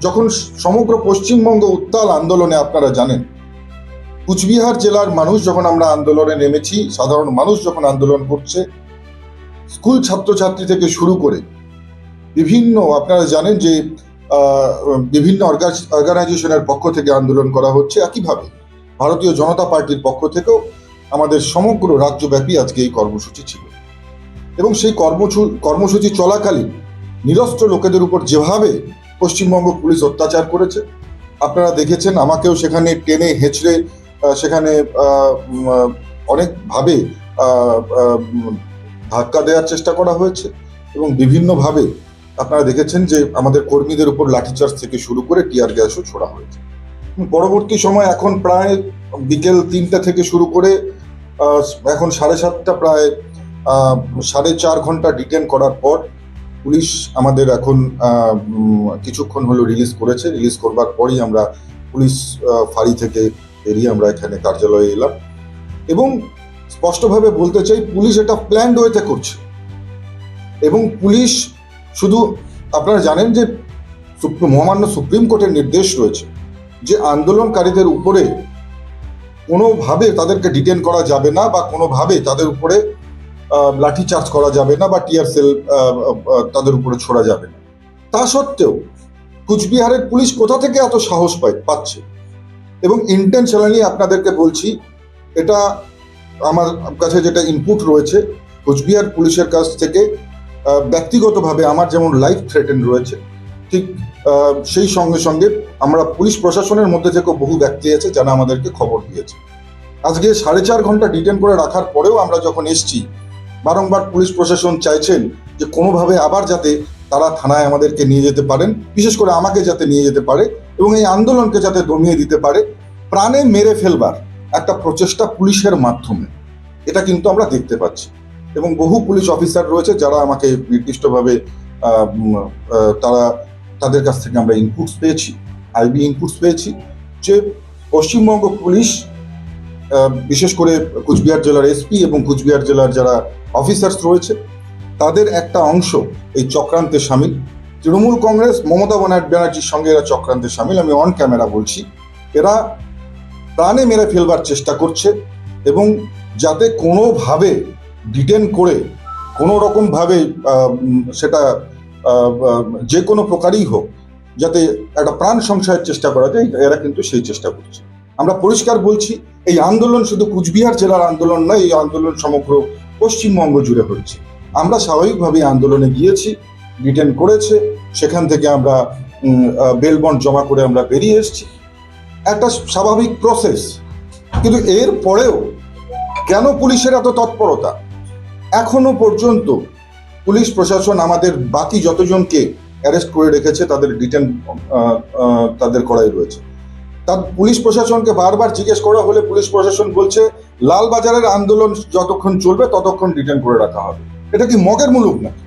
যখন সমগ্র পশ্চিমবঙ্গ উত্তাল আন্দোলনে আপনারা জানেন, কুচবিহার জেলার মানুষ যখন আমরা আন্দোলনে নেমেছি, সাধারণ মানুষ যখন আন্দোলন করছে, স্কুল ছাত্রছাত্রী থেকে শুরু করে বিভিন্ন, আপনারা জানেন যে বিভিন্ন অর্গানাইজেশনের পক্ষ থেকে আন্দোলন করা হচ্ছে একইভাবে। ভারতীয় জনতা পার্টির পক্ষ থেকেও আমাদের সমগ্র রাজ্যব্যাপী আজকে এই কর্মসূচি ছিল। এবং সেই কর্মসূ- কর্মসূচি চলাকালীন নিরস্ত্র লোকেদের উপর যেভাবে পশ্চিমবঙ্গ পুলিশ অত্যাচার করেছে। আপনারা দেখেছেন, আমাকেও সেখানে টেনে হেঁচড়ে সেখানে অনেকভাবে ধাক্কা দেওয়ার চেষ্টা করা হয়েছে এবং বিভিন্নভাবে আপনারা দেখেছেন যে আমাদের কর্মীদের উপর লাঠিচার্জ থেকে শুরু করে টিয়ার গ্যাসও ছোড়া হয়েছে। পরবর্তী সময় এখন প্রায় বিকেল তিনটা থেকে শুরু করে এখন সাড়ে সাতটা, প্রায় সাড়ে চার ঘণ্টা ডিটেন করার পর পুলিশ আমাদের এখন কিছুক্ষণ হলো রিলিজ করেছে। রিলিজ করবার পরই আমরা পুলিশ ফাঁড়ি থেকে বেরিয়ে আমরা এখানে কার্যালয়ে এলাম। এবং স্পষ্টভাবে বলতে চাই, পুলিশ এটা প্ল্যান্ড ওয়েতে করছে। এবং পুলিশ শুধু, আপনারা জানেন যে মহামান্য সুপ্রিম কোর্টের নির্দেশ রয়েছে যে আন্দোলনকারীদের উপরে কোনোভাবে তাদেরকে ডিটেন করা যাবে না বা কোনোভাবে তাদের উপরে লাঠিচার্জ করা যাবে না বা টিয়ার সেল তাদের উপরে ছোড়া যাবে না। তা সত্ত্বেও কুচবিহারের পুলিশ কোথা থেকে এত সাহস পায়, পাচ্ছে? এবং ইন্টেনশনালি আপনাদেরকে বলছি, এটা আমার কাছে যেটা ইনপুট রয়েছে, কুচবিহার পুলিশের কাছ থেকে ব্যক্তিগতভাবে আমার যেমন লাইফ থ্রেটেন রয়েছে, ঠিক সেই সঙ্গে সঙ্গে আমরা পুলিশ প্রশাসনের মধ্যে থেকে বহু ব্যক্তি আছে যারা আমাদেরকে খবর দিয়েছে। আজকে সাড়ে চার ঘণ্টা ডিটেন করে রাখার পরেও আমরা যখন এসছি বারংবার পুলিশ প্রশাসন চাইছেন যে কোনোভাবে আবার যাতে তারা থানায় আমাদেরকে নিয়ে যেতে পারেন, বিশেষ করে আমাকে যাতে নিয়ে যেতে পারে এবং এই আন্দোলনকে যাতে দমিয়ে দিতে পারে, প্রাণে মেরে ফেলবার একটা প্রচেষ্টা পুলিশের মাধ্যমে। এটা কিন্তু আমরা দেখতে পাচ্ছি। এবং বহু পুলিশ অফিসার রয়েছে যারা আমাকে নির্দিষ্টভাবে তারা তাদের কাছ থেকে আমরা ইনপুটস পেয়েছি আইবি ইনপুটস পেয়েছি যে পশ্চিমবঙ্গ পুলিশ বিশেষ করে কুচবিহার জেলার এসপি এবং কুচবিহার জেলার যারা অফিসার্স রয়েছে, তাদের একটা অংশ এই চক্রান্তে সামিল। তৃণমূল কংগ্রেস, মমতা ব্যানার্জির সঙ্গে এরা চক্রান্তে সামিল। আমি অন ক্যামেরা বলছি। এরা প্রাণে মেরে ফেলবার চেষ্টা করছে এবং যাতে কোনোভাবে ডিটেন করে কোনো রকমভাবে সেটা যে কোনো প্রকারই হোক, যাতে একটা প্রাণ সংশয়ের চেষ্টা করা যায়, এরা কিন্তু সেই চেষ্টা করছে। আমরা পরিষ্কার বলছি এই আন্দোলন শুধু কুচবিহার জেলার আন্দোলন নয়, এই আন্দোলন সমগ্র পশ্চিমবঙ্গ জুড়ে হচ্ছে। আমরা স্বাভাবিকভাবে আন্দোলনে গিয়েছি ডিটেন করেছে, সেখান থেকে আমরা বেল বন্ড জমা করে আমরা বেরিয়ে এসেছি। একটা স্বাভাবিক প্রসেস কিন্তু এর পরেও কেন পুলিশের এত তৎপরতা? এখনও পর্যন্ত পুলিশ প্রশাসন আমাদের বাকি যতজনকে অ্যারেস্ট করে রেখেছে, তাদের ডিটেন তাদের করাই রয়েছে। তার পুলিশ প্রশাসনকে বারবার জিজ্ঞেস করা হলে পুলিশ প্রশাসন বলছে, লালবাজারের আন্দোলন যতক্ষণ চলবে ততক্ষণ ডিটেন করে রাখা হবে। এটা কি মগের মুলুক নাকি?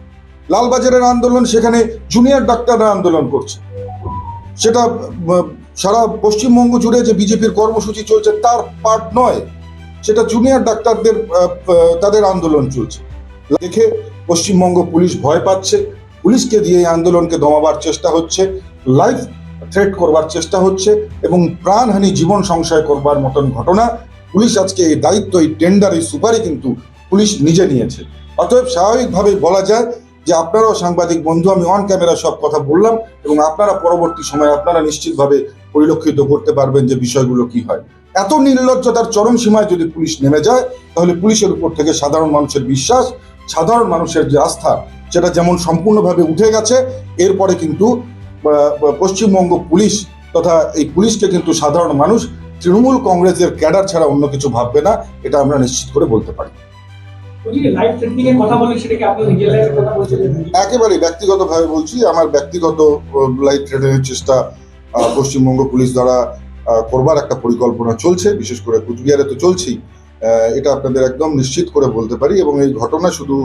লালবাজারের আন্দোলন সেখানে জুনিয়র ডাক্তাররা আন্দোলন করছে। সেটা সারা পশ্চিমবঙ্গ জুড়ে যে বিজেপির কর্মসূচি চলছে তার পার্ট নয়, সেটা জুনিয়র ডাক্তারদের তাদের আন্দোলন চলছে। দেখে পশ্চিমবঙ্গ পুলিশ ভয় পাচ্ছে, পুলিশকে দিয়ে এই আন্দোলনকে দমাবার চেষ্টা হচ্ছে। লাইফ থ্রেট করবার চেষ্টা হচ্ছে এবং প্রাণহানি জীবন সংশয় করবার মতন ঘটনা, পুলিশ আজকে এই দায়িত্ব, এই টেন্ডার এই সুপারি কিন্তু পুলিশ নিজে নিয়েছে। অতএব স্বাভাবিকভাবে বলা যায় যে আপনারাও সাংবাদিক বন্ধু, আমি অন ক্যামেরা সব কথা বললাম এবং আপনারা পরবর্তী সময় আপনারা নিশ্চিতভাবে পরিলক্ষিত করতে পারবেন যে বিষয়গুলো কি হয়। এত নির্লজ্জতার চরম সীমায় যদি পুলিশ নেমে যায়, তাহলে পুলিশের উপর থেকে সাধারণ মানুষের বিশ্বাস, সাধারণ মানুষের যে আস্থা, সেটা যেমন সম্পূর্ণভাবে উঠে গেছে, এরপরে কিন্তু পশ্চিমবঙ্গ পুলিশ তথা এই পুলিশকে কিন্তু সাধারণ মানুষ তৃণমূল কংগ্রেসের ক্যাডার ছাড়া অন্য কিছু ভাববে না এটা আমরা নিশ্চিত করে বলতে পারি। একেবারে ব্যক্তিগতভাবে বলছি আমার ব্যক্তিগত লাইফ থ্রেটের চেষ্টা পশ্চিমবঙ্গ পুলিশ দ্বারা করবার একটা পরিকল্পনা চলছে বিশেষ করে কুচবিহারে তো চলছেই এটা আপনাদের একদম নিশ্চিত করে বলতে পারি এবং এই ঘটনা শুধু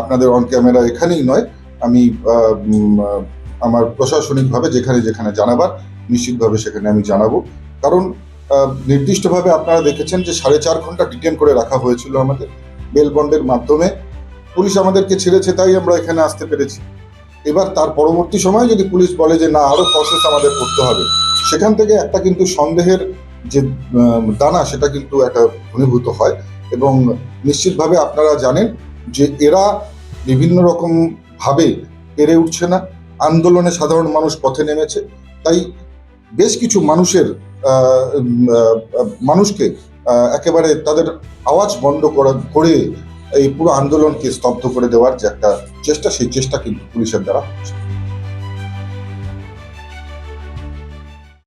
আপনাদের অন ক্যামেরা এখানেই নয় আমি আমার প্রশাসনিকভাবে যেখানে যেখানে জানাবার, নিশ্চিতভাবে সেখানে আমি জানাব। কারণ নির্দিষ্টভাবে আপনারা দেখেছেন যে সাড়ে চার ঘণ্টা ডিটেন করে রাখা হয়েছিল আমাদের বেল বন্ডের মাধ্যমে। পুলিশ আমাদেরকে ছেড়েছে তাই আমরা এখানে আসতে পেরেছি। এবার তার পরবর্তী সময় যদি পুলিশ বলে যে না আরও প্রসেস আমাদের করতে হবে, সেখান থেকে একটা কিন্তু সন্দেহের যে দানা সেটা কিন্তু একটা ঘনীভূত হয় এবং নিশ্চিতভাবে আপনারা জানেন যে এরা বিভিন্ন রকম ভাবে পেরে উঠছে না। আন্দোলনে সাধারণ মানুষ পথে নেমেছে। তাই বেশ কিছু মানুষের মানুষকে একেবারে তাদের আওয়াজ বন্ধ করা, করে এই পুরো আন্দোলনকে স্তব্ধ করে দেওয়ার যে একটা চেষ্টা, সেই চেষ্টা কিন্তু পুলিশের দ্বারা হচ্ছে।